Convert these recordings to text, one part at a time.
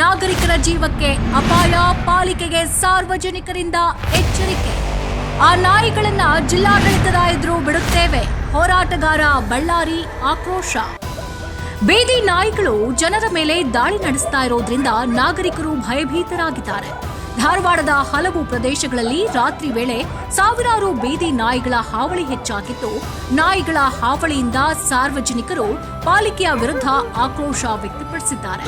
ನಾಗರಿಕರ ಜೀವಕ್ಕೆ ಅಪಾಯ ಪಾಲಿಕೆಗೆ ಸಾರ್ವಜನಿಕರಿಂದ ಎಚ್ಚರಿಕೆ. ಆ ನಾಯಿಗಳನ್ನ ಜಿಲ್ಲಾಡಳಿತದ ಎದುರು ಬಿಡುತ್ತೇವೆ. ಹೋರಾಟಗಾರ ಬಳ್ಳಾರಿ ಆಕ್ರೋಶ. ಬೀದಿ ನಾಯಿಗಳು ಜನರ ಮೇಲೆ ದಾಳಿ ನಡೆಸ್ತಾ ಇರೋದ್ರಿಂದ ನಾಗರಿಕರು ಭಯಭೀತರಾಗಿದ್ದಾರೆ. ಧಾರವಾಡದ ಹಲವು ಪ್ರದೇಶಗಳಲ್ಲಿ ರಾತ್ರಿ ವೇಳೆ ಸಾವಿರಾರು ಬೀದಿ ನಾಯಿಗಳ ಹಾವಳಿ ಹೆಚ್ಚಾಗಿದ್ದು ನಾಯಿಗಳ ಹಾವಳಿಯಿಂದ ಸಾರ್ವಜನಿಕರು ಪಾಲಿಕೆಯ ವಿರುದ್ಧ ಆಕ್ರೋಶ ವ್ಯಕ್ತಪಡಿಸಿದ್ದಾರೆ.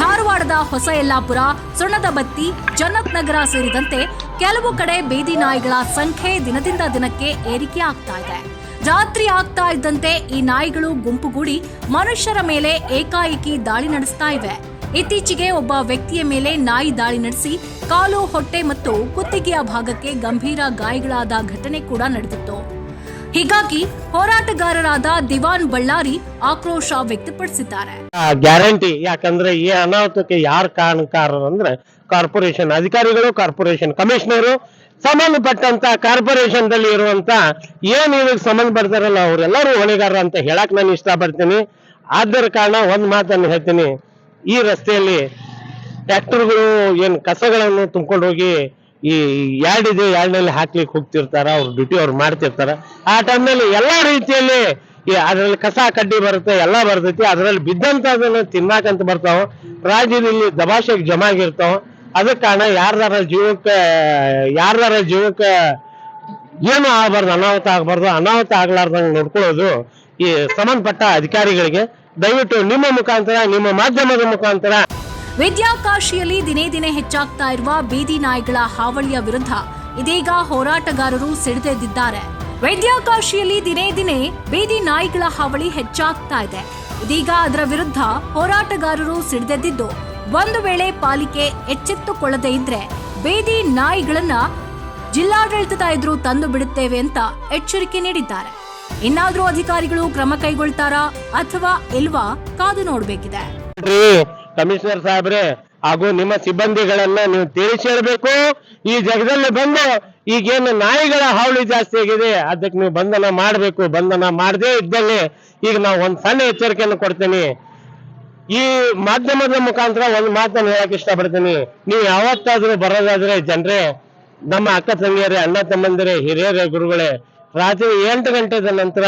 ಧಾರವಾಡದ ಹೊಸ ಯಲ್ಲಾಪುರ ಸುಣ್ಣದಬತ್ತಿ ಜನ್ನತ್ ನಗರ ಸೇರಿದಂತೆ ಕೆಲವು ಕಡೆ ಬೀದಿ ನಾಯಿಗಳ ಸಂಖ್ಯೆ ದಿನದಿಂದ ದಿನಕ್ಕೆ ಏರಿಕೆ ಆಗ್ತಾ ಇದೆ. ರಾತ್ರಿ ಆಗ್ತಾ ಇದ್ದಂತೆ ಈ ನಾಯಿಗಳು ಗುಂಪುಗೂಡಿ ಮನುಷ್ಯರ ಮೇಲೆ ಏಕಾಏಕಿ ದಾಳಿ ನಡೆಸ್ತಾ ಇವೆ. ಇತ್ತೀಚೆಗೆ ಒಬ್ಬ ವ್ಯಕ್ತಿಯ ಮೇಲೆ ನಾಯಿ ದಾಳಿ ನಡೆಸಿ ಕಾಲು, ಹೊಟ್ಟೆ ಮತ್ತು ಕುತ್ತಿಗೆಯ ಭಾಗಕ್ಕೆ ಗಂಭೀರ ಗಾಯಗಳಾದ ಘಟನೆ ಕೂಡ ನಡೆದಿತ್ತು. ಹೀಗಾಗಿ ಹೋರಾಟಗಾರರಾದ ದಿವಾನ್ ಬಳ್ಳಾರಿ ಆಕ್ರೋಶ ವ್ಯಕ್ತಪಡಿಸಿದ್ದಾರೆ. ಗ್ಯಾರಂಟಿ, ಯಾಕಂದ್ರೆ ಈ ಅನಾಹುತಕ್ಕೆ ಯಾರು ಕಾರಣಕಾರರು ಅಂದ್ರೆ ಕಾರ್ಪೊರೇಷನ್ ಅಧಿಕಾರಿಗಳು, ಕಾರ್ಪೊರೇಷನ್ ಕಮಿಷನರು, ಸಂಬಂಧಪಟ್ಟಂತ ಕಾರ್ಪೊರೇಷನ್ ದಲ್ಲಿ ಇರುವಂತ ಏನ್ ಇದಕ್ಕೆ ಸಂಬಂಧಪಡ್ತಾರಲ್ಲ ಅವರೆಲ್ಲರೂ ಹೊಣೆಗಾರರು ಅಂತ ಹೇಳಕ್ ನಾನು ಇಷ್ಟಪಡ್ತೀನಿ. ಆದ್ರ ಕಾರಣ ಒಂದ್ ಮಾತನ್ನು ಹೇಳ್ತೀನಿ. ಈ ರಸ್ತೆಯಲ್ಲಿ ಟ್ರ್ಯಾಕ್ಟರ್ಗಳು ಏನು ಕಸಗಳನ್ನು ತುಂಬಿಕೊಂಡು ಹೋಗಿ ಈ ಯಾರ್ಡ್ ಇದೆ ಯಾರ್ಡ್ನಲ್ಲಿ ಹಾಕ್ಲಿಕ್ಕೆ ಹೋಗ್ತಿರ್ತಾರ, ಅವ್ರ ಡ್ಯೂಟಿ ಅವ್ರು ಮಾಡ್ತಿರ್ತಾರ. ಆ ಟೈಮ್ನಲ್ಲಿ ಎಲ್ಲಾ ರೀತಿಯಲ್ಲಿ ಈ ಅದ್ರಲ್ಲಿ ಕಸ ಕಡ್ಡಿ ಬರುತ್ತೆ, ಎಲ್ಲ ಬರ್ತೈತಿ. ಅದ್ರಲ್ಲಿ ಬಿದ್ದಂತ ಅದನ್ನ ತಿನ್ನಾಕಂತ ಬರ್ತಾವ. ರಾಜ್ಯದಲ್ಲಿ ದಬಾಶೆಗೆ ಜಮಾ ಆಗಿರ್ತಾವ. ಅದಕ್ಕೆ ಕಾರಣ ಯಾರ್ದಾರ ಜೀವಕ್ಕೆ ಯಾರ್ದಾರ ಜೀವಕ್ಕೆ ಏನು ಆಗಬಾರ್ದು, ಅನಾಹುತ ಆಗಬಾರ್ದು, ಅನಾಹುತ ಆಗ್ಲಾರ್ದಂಗೆ ನೋಡ್ಕೊಳ್ಳೋದು ಈ ಸಂಬಂಧಪಟ್ಟ ಅಧಿಕಾರಿಗಳಿಗೆ ದಯವಿಟ್ಟು ನಿಮ್ಮ ಮುಖಾಂತರ, ನಿಮ್ಮ ಮಾಧ್ಯಮದ ಮುಖಾಂತರ. ವಿದ್ಯಾಕಾಶಿಯಲ್ಲಿ ದಿನೇ ದಿನೇ ಹೆಚ್ಚಾಗ್ತಾ ಇರುವ ಬೀದಿ ನಾಯಿಗಳ ಹಾವಳಿಯ ವಿರುದ್ಧ ಇದೀಗ ಹೋರಾಟಗಾರರು ಸಿಡಿದೆದ್ದಿದ್ದಾರೆ. ವೈದ್ಯಾಕಾಶಿಯಲ್ಲಿ ದಿನೇ ದಿನೇ ಬೀದಿ ನಾಯಿಗಳ ಹಾವಳಿ ಹೆಚ್ಚಾಗ್ತಾ ಇದೆ. ಇದೀಗ ಅದರ ವಿರುದ್ಧ ಹೋರಾಟಗಾರರು ಸಿಡಿದೆದ್ದಿದ್ದು, ಒಂದು ವೇಳೆ ಪಾಲಿಕೆ ಎಚ್ಚೆತ್ತುಕೊಳ್ಳದೇ ಇದ್ರೆ ಬೀದಿ ನಾಯಿಗಳನ್ನ ಜಿಲ್ಲಾಡಳಿತದ ಎದುರು ತಂದು ಬಿಡುತ್ತೇವೆ ಅಂತ ಎಚ್ಚರಿಕೆ ನೀಡಿದ್ದಾರೆ. ಇನ್ನಾದ್ರೂ ಅಧಿಕಾರಿಗಳು ಕ್ರಮ ಕೈಗೊಳ್ತಾರಾ ಅಥವಾ ಇಲ್ವಾ ಕಾದು ನೋಡ್ಬೇಕಿದೆ. ಕಮಿಷನರ್ ಸಾಹೇಬ್ರೆ, ಹಾಗೂ ನಿಮ್ಮ ಸಿಬ್ಬಂದಿಗಳನ್ನ ನೀವು ತಿಳಿಸಿ ಹೇಳ್ಬೇಕು ಈ ಜಗದಲ್ಲಿ ಬಂದು ಈಗೇನು ನಾಯಿಗಳ ಹಾವಳಿ ಜಾಸ್ತಿ ಆಗಿದೆ, ಅದಕ್ಕೆ ನೀವು ಬಂಧನ ಮಾಡಬೇಕು. ಬಂಧನ ಮಾಡದೇ ಇದ್ದಲ್ಲಿ ಈಗ ನಾವು ಒಂದ್ ಸಣ್ಣ ಎಚ್ಚರಿಕೆಯನ್ನು ಕೊಡ್ತೀನಿ. ಈ ಮಾಧ್ಯಮದ ಮುಖಾಂತರ ಒಂದು ಮಾತನ್ನು ಹೇಳಕ್ ಇಷ್ಟಪಡ್ತೀನಿ. ನೀವು ಯಾವತ್ತಾದ್ರೂ ಬರೋದಾದ್ರೆ ಜನರೇ, ನಮ್ಮ ಅಕ್ಕ ತಂಗಿಯರೇ, ಅಣ್ಣ ತಮ್ಮಂದಿರೇ, ಹಿರಿಯರೇ, ಗುರುಗಳೇ ರಾತ್ರಿ ಎಂಟು ಗಂಟೆದ ನಂತರ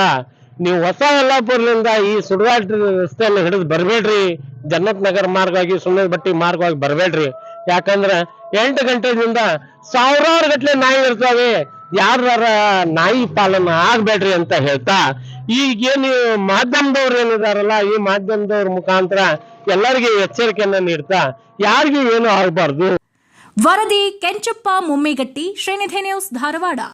ನೀವು ಹೊಸ ಯಲ್ಲಾಪುರದಿಂದ ಈ ಸುಡುಗಾಟ ರಸ್ತೆಯನ್ನು ಹಿಡಿದು ಬರಬೇಡ್ರಿ. ಜನ್ನತ್ ನಗರ ಮಾರ್ಗವಾಗಿ ಸುಣ್ಣದ ಬಟ್ಟಿ ಮಾರ್ಗವಾಗಿ ಬರಬೇಡ್ರಿ. ಯಾಕಂದ್ರೆ ಎಂಟು ಗಂಟೆದಿಂದ ಸಾವಿರಾರು ಗಟ್ಟಲೆ ನಾಯಿ ಇರ್ತಾವೆ. ಯಾರ ನಾಯಿ ಪಾಲನ ಆಗ್ಬೇಡ್ರಿ ಅಂತ ಹೇಳ್ತಾ ಈಗೇನು ಮಾಧ್ಯಮದವ್ರು ಏನಿದಾರಲ್ಲ, ಈ ಮಾಧ್ಯಮದವ್ರ ಮುಖಾಂತರ ಎಲ್ಲರಿಗೆ ಎಚ್ಚರಿಕೆಯನ್ನ ನೀಡ್ತಾ, ಯಾರಿಗೂ ಏನು ಆಗಬಾರ್ದು. ವರದಿ ಕೆಂಚಪ್ಪ ಮುಮ್ಮಿಗಟ್ಟಿ, ಶ್ರೀನಿಧಿ ನ್ಯೂಸ್ ಧಾರವಾಡ.